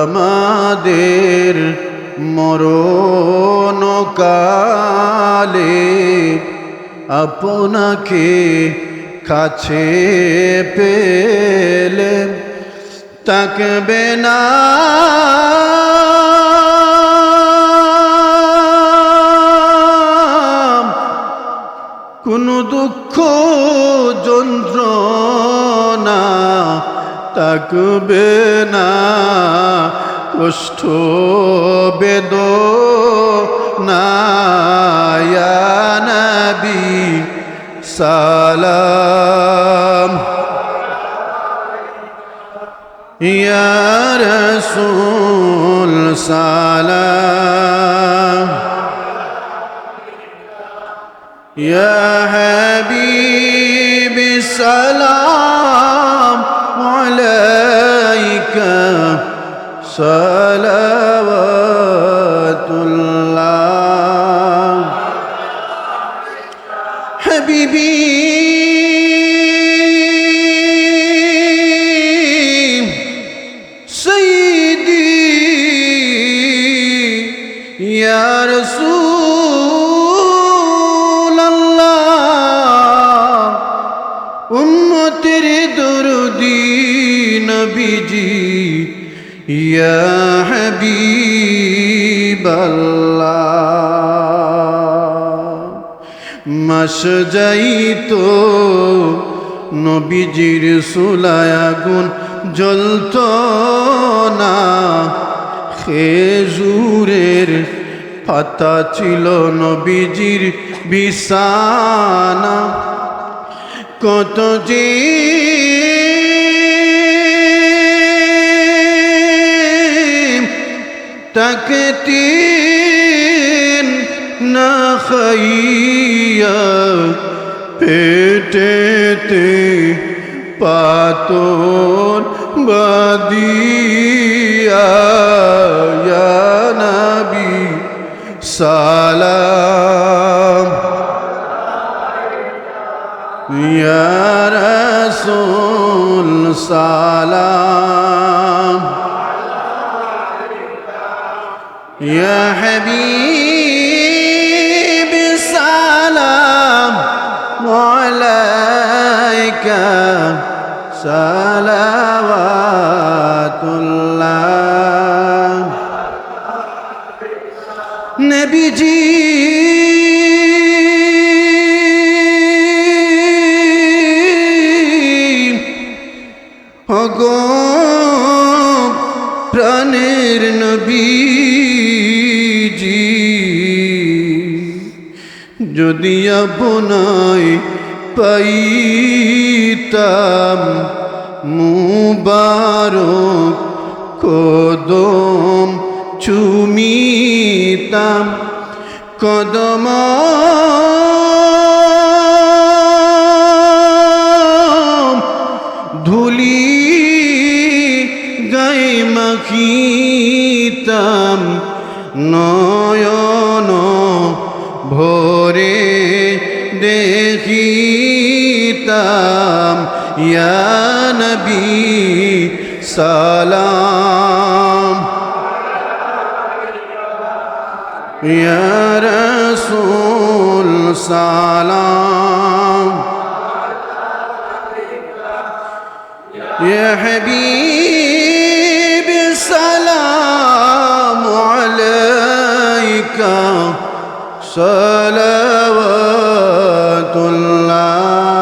আমাদের মরণ কালে আপনাকে কাছে পেলে তাকবে না। কোনো দুঃখ যন্ত্রণা তাকবে না। কষ্ট বেদনায়ানবি সালাম। ইয়ার সুল সালাম। ইয়া হাবিবি সালাম। حبيب سيدي يا رسول الله أمتر دردي نبيجي يا حبيب الله মাস যাইতো নবীজির সুলায় আগুন জ্বলত না। খেজুরের পাতা ছিল নবীজির বিছানা। কত যে তাকে তিন না খাইয়া পেটেতে পাতন বাদিয়া নবী সালাম। রসুল সালাম। ইয়া হাবিব সালাওয়াতুল্লাহ। নবীজি। গো প্রাণের নবীজি যদি আপনায় পাইতাম মুবারক কদম চুমিতাম কদম ধুলি গায়ে মাখিতাম নয়ন ভরে السلام يا نبي سلام. يا رسول سلام. يا حبيبي سلام عليك. صلوات الله